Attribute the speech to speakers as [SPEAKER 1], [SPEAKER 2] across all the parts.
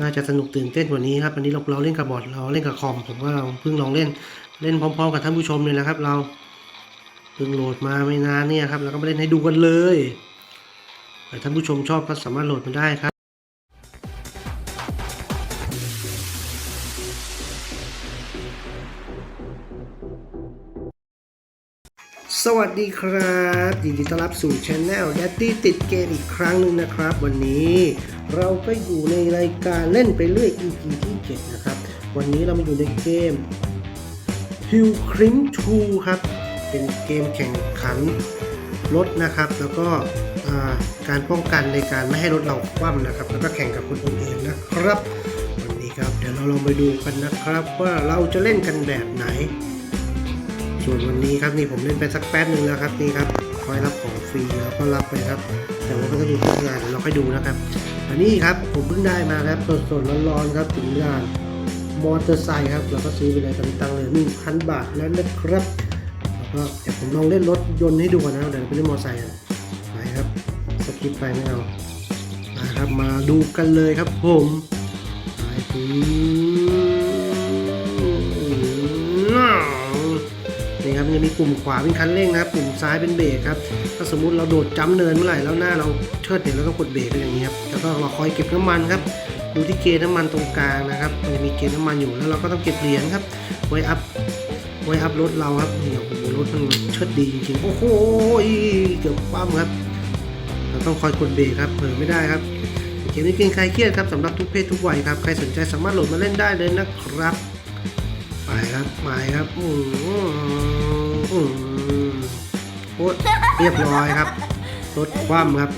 [SPEAKER 1] น่าจะสนุกตื่นเต้นกว่านี้ครับอันนี้เราเราเล่นกับบอร์ดเราเล่นกับคอมผมว่าเราเพิ่งลองเล่นเล่นพร้อม ๆ กับท่านผู้ชมเลยนะครับ เราเพิ่งโหลดมาไม่นานเนี่ยครับเราก็มาเล่นให้ดูกันเลยแต่ท่านผู้ชมชอบก็สามารถโหลดมาได้ครับ สวัสดีครับยินดีต้อนรับสู่ช anel Daddy ติดเกมอีกครั้งหนึ่งนะครับ วันนี้เราก็อยู่ในรายการเล่นไปเรื่อย EP ที่7นะครับ วันนี้เรามาอยู่ในเกม Hill Climb 2 ครับ เป็นเกมแข่งขันรถนะครับ แล้วก็การป้องกันในการไม่ให้รถเราคว่ำนะครับ แล้วก็แข่งกับคนอื่นๆนะครับ วันนี้ครับเดี๋ยวเราลองไปดูกันนะครับว่าเราจะเล่นกันแบบไหน ส่วนวันนี้ครับนี่ผมเล่นไปสักแป๊บหนึ่งแล้วครับนี่ครับคอยรับของฟรีแล้วก็รับไปครับ แต่ว่าก็ต้องดูทุกงานเดี๋ยวเราค่อยดูนะครับ อันนี้ครับผมเพิ่งได้มาครับสดๆร้อนๆครับถึงงานมอเตอร์ไซค์ครับเราก็ซื้อไปเลยตอนนี้ตังเหลยหนึ่งพันบาทแล้วนะครับแล้วก็เดี๋ยวผมลองเล่นรถยนต์ให้ดูก่อนนะเดี๋ยวไปเล่นมอเตอร์ไซค์นไปครับสกิปไปไม่เอามาครับมาดูกันเลยครับผมไปถึง นะครับมันจะมีปุ่มขวาเป็นคันเร่งนะครับ ปุ่มซ้ายเป็นเบรกครับ ถ้าสมมุติเราโดดจ้ำเนินเมื่อไหร่แล้วหน้าเราเชิดเนี่ยเราก็กดเบรกไปอย่างนี้ครับแล้วก็เราคอยเก็บน้ำมันครับดูที่เกณฑ์น้ำมันตรงกลางนะครับมันจะมีเกณฑ์น้ำมันอยู่แล้วเราก็ต้องเก็บเหรียญครับ ไว้อัพไว้อัพรถเราครับเนี่โอ้โหรถมันเชิดดีจริงๆโอ้โหเกือบคว่ำครับเราต้องคอยกดเบรกครับเผลอไม่ได้ครับเกมนี้เกมใครเครียดครับสำหรับทุกเพศทุกวัยครับใครสนใจสามารถโหลดมาเล่นได้เลยนะครับ ไปครับไปครับอืมอืมโอ้เรียบร้อยครับรถคว่ำครับ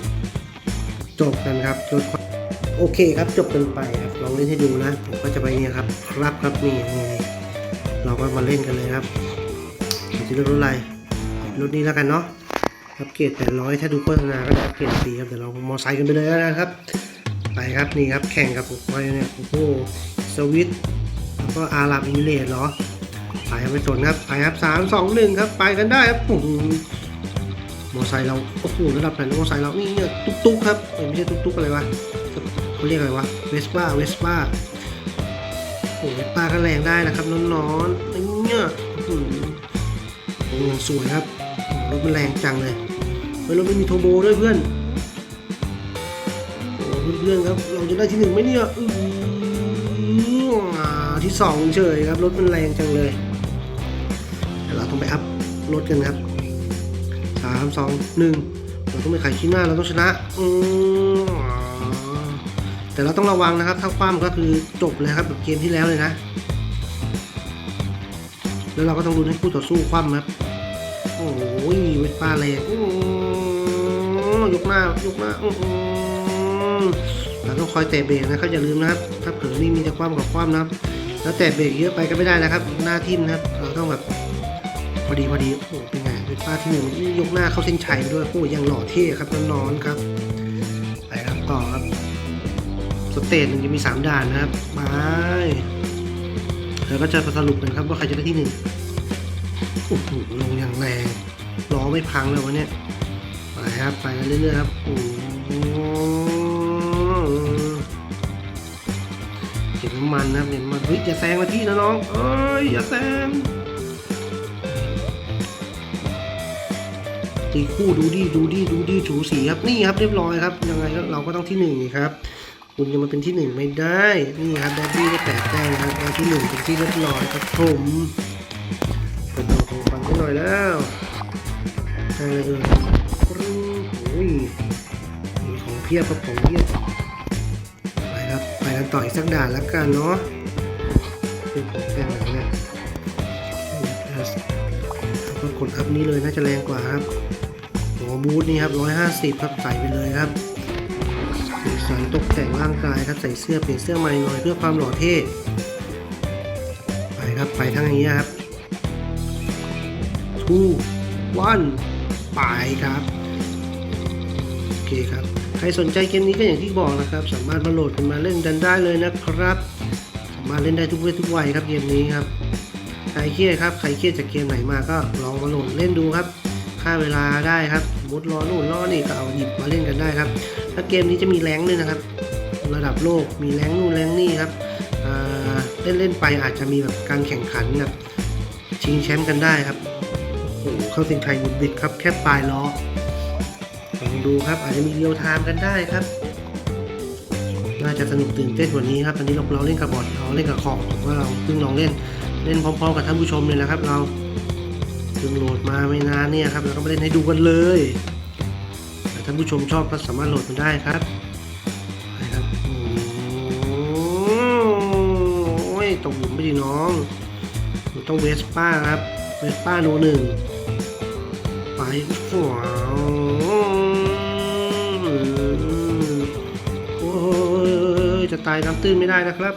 [SPEAKER 1] จบกันครับรถคว่ำโอเคครับจบกันไปครับลองเล่นให้ดูนะผมก็จะไปเนี่ยครับครับครับนี่นี่เราก็มาเล่นกันเลยครับจะเลือกรถอะไรรถนี้แล้วกันเนาะอัปเกรด800ถ้าดูโฆษณาก็ได้อัปเกรดฟรีครับเดี๋ยวเรามอไซค์กันไปเลยแล้วนะครับ ไปครับนี่ครับแข่งกับผมไปเนี่ยโอ้โหสวิต ก็อาหรับอิมิเรตส์เหรอไปครับไปสนครับไปครับสามสองหนึ่งครับไปกันได้ครับโอ้โหมอไซค์เราโอ้โหระดับไหนมอไซค์เรานี่เนี่ยตุ๊กตุ๊กครับไม่ใช่ตุ๊กตุ๊กอะไรวะเขาเรียกอะไรวะเวสป้าเวสป้าโอ้โหเวสป้าก็แรงได้นะครับน้อนๆเนี่ยอื้อหือโอ้โหสวยครับรถมันแรงจังเลยเฮ้ยรถไม่มีโทโบด้วยเพื่อนโอ้เพื่อนๆครับเราจะได้ที่หนึ่งไหมเนี่ยอือ ที่สองเฉยครับ รถมันแรงจังเลยเดี๋ยวเราต้องไปอัพรถกันครับสามสองหนึ่งเราต้องไปขายชิ้หน้าเราต้องชนะอือแต่เราต้องระวังนะครับ ถ้าคว่ำก็คือจบเลยครับแบบเกมที่แล้วเลยนะ แล้วเราก็ต้องดูให้คู่ต่อสู้คว่ำครับ โอ้ยเวทป้าแรงยกหน้ายกหน้าเราต้องคอยแตะเบรกนะครับอย่าลืมนะครับ ถ้าเผลอนี่มีแต่คว่ำกับคว่ำนะครับ แล้วแตะเบรกเยอะไปก็ไม่ได้นะครับ หน้าทิ่มนะครับ เราต้องแบบพอดีพอดีโอ้โหเป็นไงเป็นป้าที่หนึ่งยกหน้าเข้าเส้นชัยด้วยโอ้ยังหล่อเท่ครับนองๆครับไปครับต่อครับสเตจหนึ่งจะมีสามด่านนะครับมาแล้วก็จะสรุปกันครับว่าใครจะได้ที่หนึ่งโอ้โหลงอย่างแรงล้อไม่พังเลยวะเนี่ยไปครับไปเรื่อยๆครับโอ้ โหเก็บน้ำมันนะครับเก็บน้ำมันเฮ้ยอย่าแซงมาที่นะน้อง เอ้ยอย่าแซงตีคู่ดูดีดูดีดูดีถูสีครับนี่ครับเรียบร้อยครับยังไงเราก็ต้องที่หนึ่งครับ คุณจะมาเป็นที่หนึ่งไม่ได้นี่ครับแดดดี้ได้แปดแต้มครับได้ที่หนึ่งเป็นที่เรียบร้อยครับผมเป็นตัวของฟังกันหน่อยแล้วใช่เลยโอ้ยมีของเพียบครับของเพียบ กันต่ออีกสักด่านแล้วกันเนาะเป็นแกงไหนเนี่ยแล้วก็กดอัพนี้เลยน่าจะแรงกว่าครับโอ้บูทนี่ครับ 150 ครับใส่ไปเลยครับสีสันตกแต่งร่างกายครับใส่เสื้อเปลี่ยนเสื้อใหม่หน่อยเพื่อความหล่อเท่ไปครับไปทั้งอย่างนี้ครับ two one ไปครับ โอเคครับ ใครสนใจเกมนี้ก็อย่างที่บอกนะครับ สามารถมาโหลดกันมาเล่นกันได้เลยนะครับ สามารถเล่นได้ทุกเพศทุกวัยครับเกมนี้ครับใครเครียดครับใครเครียดจากเกมไหนมาก็ลองมาโหลดเล่นดูครับค่าเวลาได้ครับมมติรอนู่นรอนี่ก็เอาหยิบมาเล่นกันได้ครับแล้วเกมนี้จะมีแรงด้วยนะครับ ระดับโลกมีแรงนู่นแรงนี่ครับเล่นเล่นไปอาจจะมีแบบการแข่งขันแบบชิงแชมป์กันได้ครับโอ้โหเข้าเส้นชัยบุดบิดครับแค่ปลายล้อ ลองดูครับอาจจะมีเรียวไทม์กันได้ครับ น่าจะสนุกตื่นเต้นกว่านี้ครับตอนนี้เราเราเล่นกับบอดเราเล่นกับขอบผมว่าเราเพิ่งลองเล่นเล่นพร้อมๆกับท่านผู้ชมเลยนะครับ เราเพิ่งโหลดมาไม่นานเนี่ยครับแล้วก็มาเล่นให้ดูกันเลยแต่ท่านผู้ชมชอบก็สามารถโหลดมาได้ครับไปครับโอ้ยตกหลุมไม่ดีน้องต้องเวสป้าครับเวสป้าโนหนึ่งไปว้า ยจะตายน้ำตื้นไม่ได้นะครับ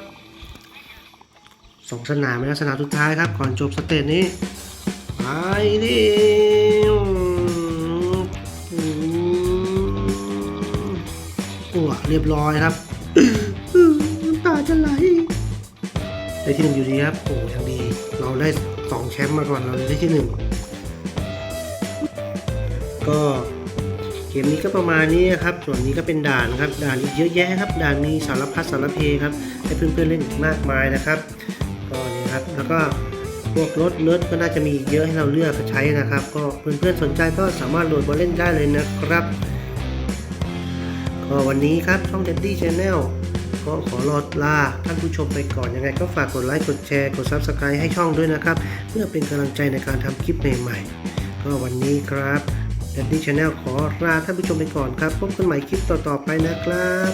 [SPEAKER 1] สองสนามแล้วสนามสุดท้ายครับ ก่อนจบสเตจนี้ ไปดิอ้วเรียบร้อยครับน้ำตาจะไหลได้ที่หนึ่งอยู่ดีครับโอ้ยังดี เราได้สองแชมป์มาก่อนเราได้ที่หนึ่งก็ มนี้ก็ประมาณนี้ครับ ส่วนนี้ก็เป็นด่านครับ ด่านอีกเยอะแยะครับ ด่านมีสารพัดสารเพครับ ให้เพื่อนๆเล่นอีกมากมายนะครับก็นี่ครับ แล้วก็พวกรถเนิร์ดก็น่าจะมีอีกเยอะให้เราเลือกใช้นะครับ ก็เพื่อนๆสนใจก็สามารถโหลดมาเล่นได้เลยนะครับ ก็วันนี้ครับช่อง Daddy Channel ก็ขอรอลาท่านผู้ชมไปก่อนยังไงก็ฝากกดไลค์กดแชร์กด Subscribe ให้ช่องด้วยนะครับ เพื่อเป็นกำลังใจในการทำคลิปใหม่ๆก็วันนี้ครับ แอดดี้ชาแนลขอลาท่านผู้ชมไปก่อนครับ พบกันใหม่คลิปต่อๆไปนะครับ